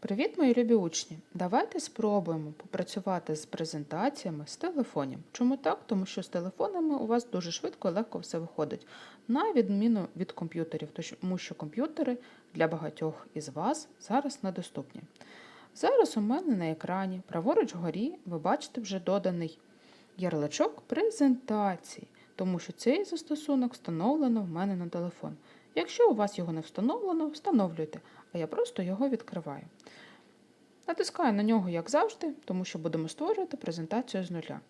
Привіт, мої любі учні! Давайте спробуємо попрацювати з презентаціями з телефонів. Чому так? Тому що з телефонами у вас дуже швидко і легко все виходить, на відміну від комп'ютерів, тому що комп'ютери для багатьох із вас зараз недоступні. Зараз у мене на екрані, праворуч вгорі, ви бачите вже доданий ярличок презентації, тому що цей застосунок встановлено в мене на телефон. Якщо у вас його не встановлено, встановлюйте, а я просто його відкриваю. Натискаю на нього, як завжди, тому що будемо створювати презентацію з нуля.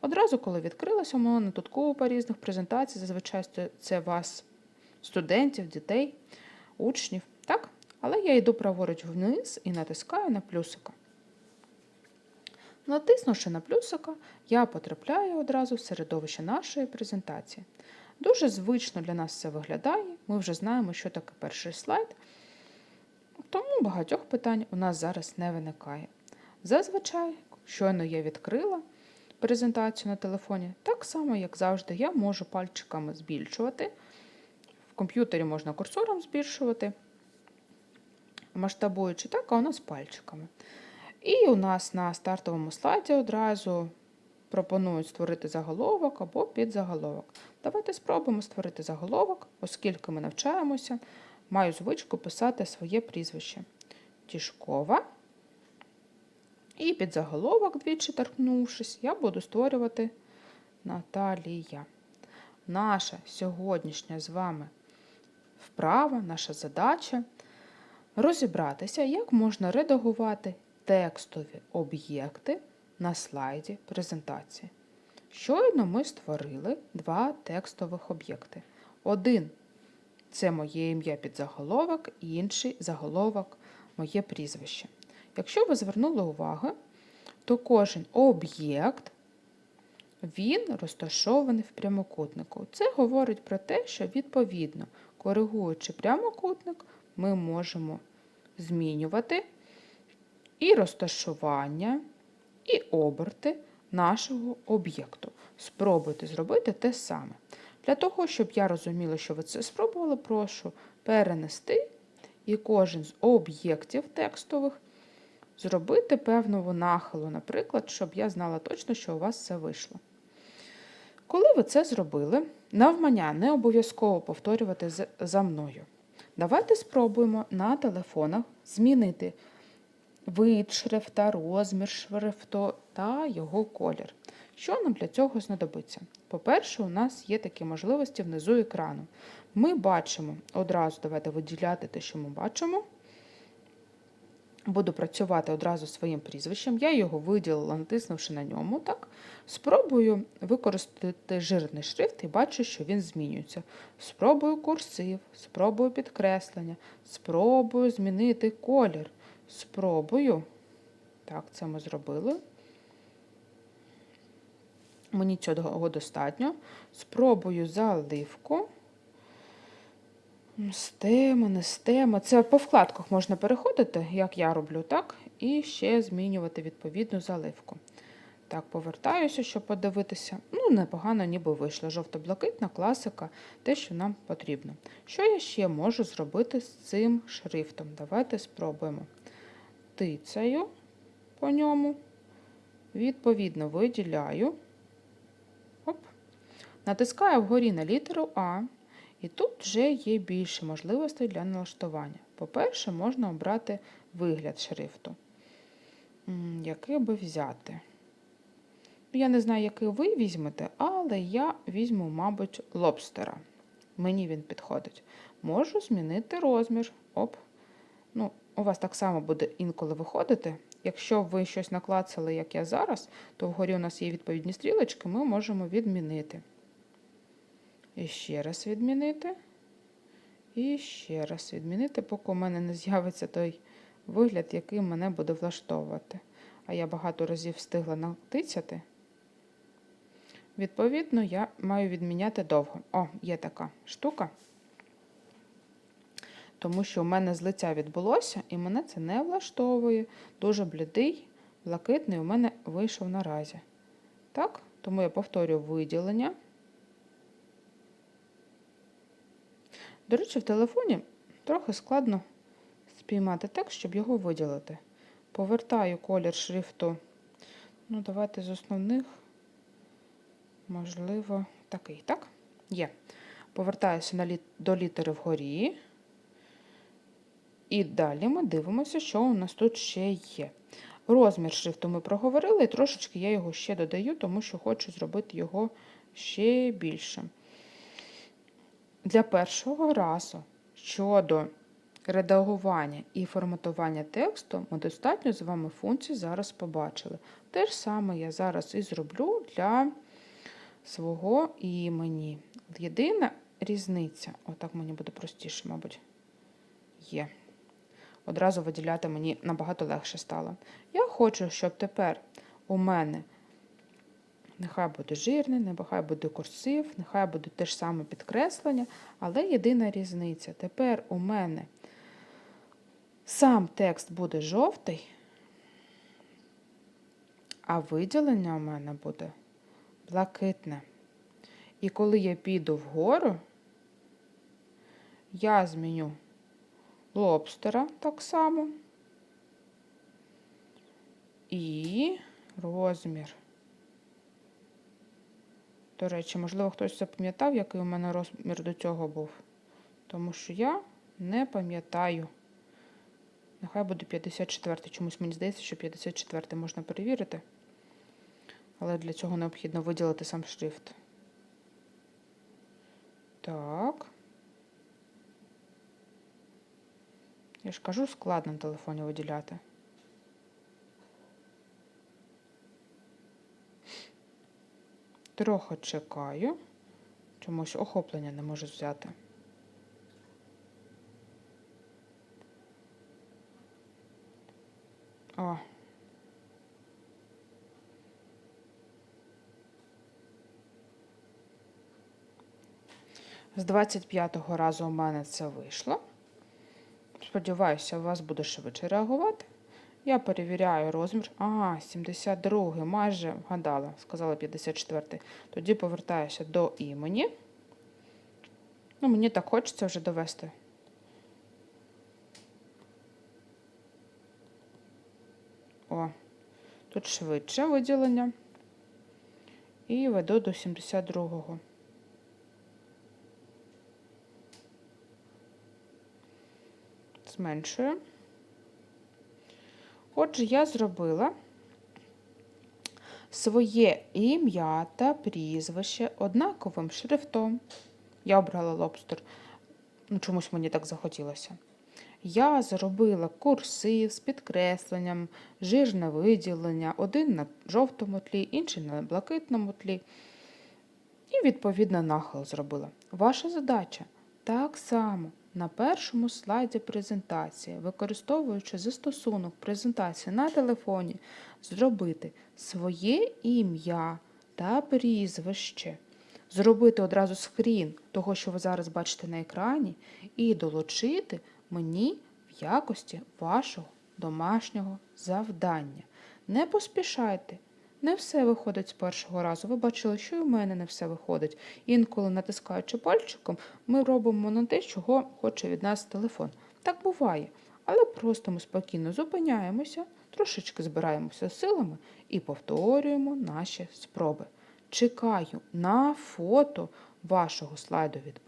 Одразу, коли відкрилася, у мене тут купа різних презентацій, зазвичай це- вас, студентів, дітей, учнів. Так? Але я йду праворуч вниз і натискаю на плюсика. Натиснувши на плюсика, я потрапляю одразу в середовище нашої презентації. Дуже звично для нас це виглядає. Ми вже знаємо, що таке перший слайд, тому багатьох питань у нас зараз не виникає. Зазвичай, щойно я відкрила презентацію на телефоні, так само, як завжди, я можу пальчиками збільшувати. В комп'ютері можна курсором збільшувати, масштабуючи так, а у нас пальчиками. І у нас на стартовому слайді одразу пропонують створити заголовок або підзаголовок. Давайте спробуємо створити заголовок, оскільки ми навчаємося, маю звичку писати своє прізвище. Тішкова. І під заголовок, двічі торкнувшись, я буду створювати Наталія. Наша сьогоднішня з вами вправа, наша задача розібратися, як можна редагувати текстові об'єкти на слайді презентації. Щойно ми створили два текстових об'єкти. Один це моє ім'я під заголовок, і інший заголовок моє прізвище. Якщо ви звернули увагу, то кожен об'єкт він розташований в прямокутнику. Це говорить про те, що відповідно, коригуючи прямокутник, ми можемо змінювати і розташування, і оберти нашого об'єкту. Спробуйте зробити те саме. Для того, щоб я розуміла, що ви це спробували, прошу перенести і кожен з об'єктів текстових зробити певного нахилу, наприклад, щоб я знала точно, що у вас це вийшло. Коли ви це зробили, навмання не обов'язково повторювати за мною. Давайте спробуємо на телефонах змінити вид шрифта, розмір шрифту та його колір. Що нам для цього знадобиться? По-перше, у нас є такі можливості внизу екрану. Ми бачимо одразу, давайте виділяти те, що ми бачимо. Буду працювати одразу своїм прізвищем. Я його виділила, натиснувши на ньому. Так. Спробую використати жирний шрифт і бачу, що він змінюється. Спробую курсив, спробую підкреслення, спробую змінити колір. Спробую. Так, це ми зробили. Мені цього достатньо. Спробую заливку. Стема, не стема. Це по вкладках можна переходити, як я роблю, так? І ще змінювати відповідну заливку. Так, повертаюся, щоб подивитися. Ну, непогано ніби вийшло. Жовто-блакитна класика, те, що нам потрібно. Що я ще можу зробити з цим шрифтом? Давайте спробуємо. Тицяю по ньому, відповідно, виділяю. Натискаю вгорі на літеру А. І тут вже є більше можливостей для налаштування. По-перше, можна обрати вигляд шрифту. Який би взяти? Ну, Я не знаю, який ви візьмете, але я візьму, мабуть, лобстера. Мені він підходить. Можу змінити розмір. Оп. Ну, у вас так само буде інколи виходити. Якщо ви щось наклацали, як я зараз, то вгорі у нас є відповідні стрілочки, ми можемо відмінити. І ще раз відмінити. І ще раз відмінити, поки у мене не з'явиться той вигляд, який мене буде влаштовувати. А я багато разів встигла натицяти. Відповідно, я маю відміняти довго. О, є така штука. Тому що у мене з лиця відбулося, і мене це не влаштовує. Дуже блідий, блакитний у мене вийшов наразі. Так, тому я повторюю виділення. До речі, в телефоні трохи складно спіймати текст, щоб його виділити. Повертаю колір шрифту. Ну, давайте з основних, можливо, такий, так? Є. Повертаюся на літ... до літери вгорі. І далі ми дивимося, що у нас тут ще є. Розмір шрифту ми проговорили, і трошечки я його ще додаю, тому що хочу зробити його ще більшим. Для першого разу щодо редагування і форматування тексту ми достатньо з вами функцій зараз побачили. Те ж саме я зараз і зроблю для свого імені. Єдина різниця, отак мені буде простіше, мабуть, є. Одразу виділяти мені набагато легше стало. Я хочу, щоб тепер у мене нехай буде жирний, нехай буде курсив, нехай буде те ж саме підкреслення, але єдина різниця. Тепер у мене сам текст буде жовтий, а виділення у мене буде блакитне. І коли я піду вгору, я зміню лобстера так само. І розмір. До речі, можливо, хтось запам'ятав, який у мене розмір до цього був. Тому що я не пам'ятаю. Нехай буде 54. Чомусь мені здається, що 54 можна перевірити. Але для цього необхідно виділити сам шрифт. Так. Я ж кажу, складно на телефоні виділяти. Трохи чекаю. Чомусь охоплення не можу взяти. О. З 25-го разу у мене це вийшло. Сподіваюся, у вас буде швидше реагувати. Я перевіряю розмір. Ага, 72 майже вгадала, сказала 54 Тоді повертаюся до імені. Ну, мені так хочеться вже довести. О, тут швидше виділення. І веду до 72-го. Зменшую. Отже, я зробила своє ім'я та прізвище однаковим шрифтом. Я обрала лобстер, ну чомусь мені так захотілося. Я зробила курсив з підкресленням, жирне виділення, один на жовтому тлі, інший на блакитному тлі. І, відповідно, нахил зробила. Ваша задача так само на першому слайді презентації, використовуючи застосунок презентації на телефоні, зробити своє ім'я та прізвище, зробити одразу скрін того, що ви зараз бачите на екрані, і долучити мені в якості вашого домашнього завдання. Не поспішайте. Не все виходить з першого разу. Ви бачили, що і в мене не все виходить. Інколи, натискаючи пальчиком, ми робимо на те, чого хоче від нас телефон. Так буває. Але просто ми спокійно зупиняємося, трошечки збираємося силами і повторюємо наші спроби. Чекаю на фото вашого слайду від